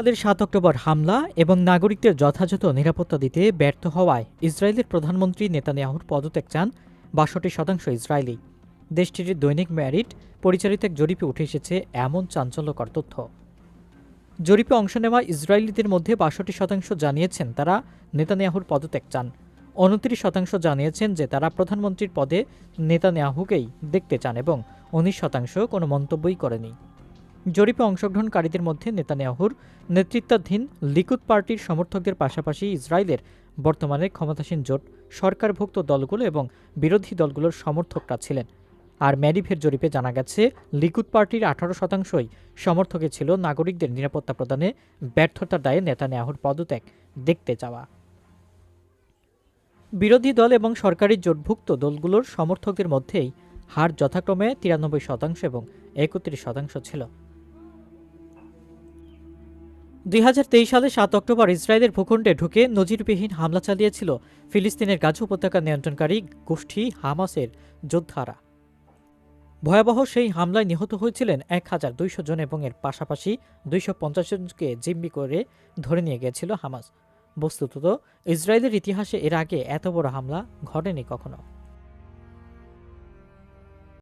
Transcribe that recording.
তাদের সাত অক্টোবর হামলা এবং নাগরিকদের যথাযথ নিরাপত্তা দিতে ব্যর্থ হওয়ায় ইসরায়েলের প্রধানমন্ত্রী নেতানিয়াহুর পদত্যাগ চান বাষট্টি শতাংশ ইসরায়েলি। দেশটির দৈনিক ম্যারিট পরিচালিত এক জরিপে উঠে এসেছে এমন চাঞ্চল্যকর তথ্য। জরিপে অংশ নেওয়া ইসরায়েলিদের মধ্যে বাষট্টি শতাংশ জানিয়েছেন তারা নেতানিয়াহুর পদত্যাগ চান। উনত্রিশ শতাংশ জানিয়েছেন যে তারা প্রধানমন্ত্রীর পদে নেতানিয়াহুকেই দেখতে চান এবং উনিশ শতাংশ কোনো মন্তব্যই করেনি। জরিপে অংশগ্রহণকারীদের মধ্যে নেতানিয়াহুর নেতৃত্বাধীন লিকুদ পার্টির সমর্থকদের পাশাপাশি ইসরায়েলের বর্তমানে ক্ষমতাসীন জোট, সরকারভুক্ত দলগুলো এবং বিরোধী দলগুলোর সমর্থকরা ছিলেন। আর ম্যারিভের জরিপে জানা গেছে, লিকুদ পার্টির আঠারো শতাংশই সমর্থকে ছিল নাগরিকদের নিরাপত্তা প্রদানে ব্যর্থতার দায়ে নেতানিয়াহুর পদত্যাগ দেখতে যাওয়া বিরোধী দল এবং সরকারি জোটভুক্ত দলগুলোর সমর্থকদের মধ্যেই হার যথাক্রমে তিরানব্বই শতাংশ এবং একত্রিশ শতাংশ ছিল। দুই হাজার তেইশ সালে সাত অক্টোবর ইসরায়েলের ভূখণ্ডে ঢুকে নজিরবিহীন হামলা চালিয়েছিল ফিলিস্তিনের গাজা উপত্যকা নিয়ন্ত্রণকারী গোষ্ঠী হামাসের যোদ্ধারা। ভয়াবহ সেই হামলায় নিহত হয়েছিলেন এক হাজার দুইশো জন এবং এর পাশাপাশি দুইশো পঞ্চাশ জনকে জিম্মি করে ধরে নিয়ে গিয়েছিল হামাস। বস্তুত ইসরায়েলের ইতিহাসে এর আগে এত বড় হামলা ঘটেনি কখনো।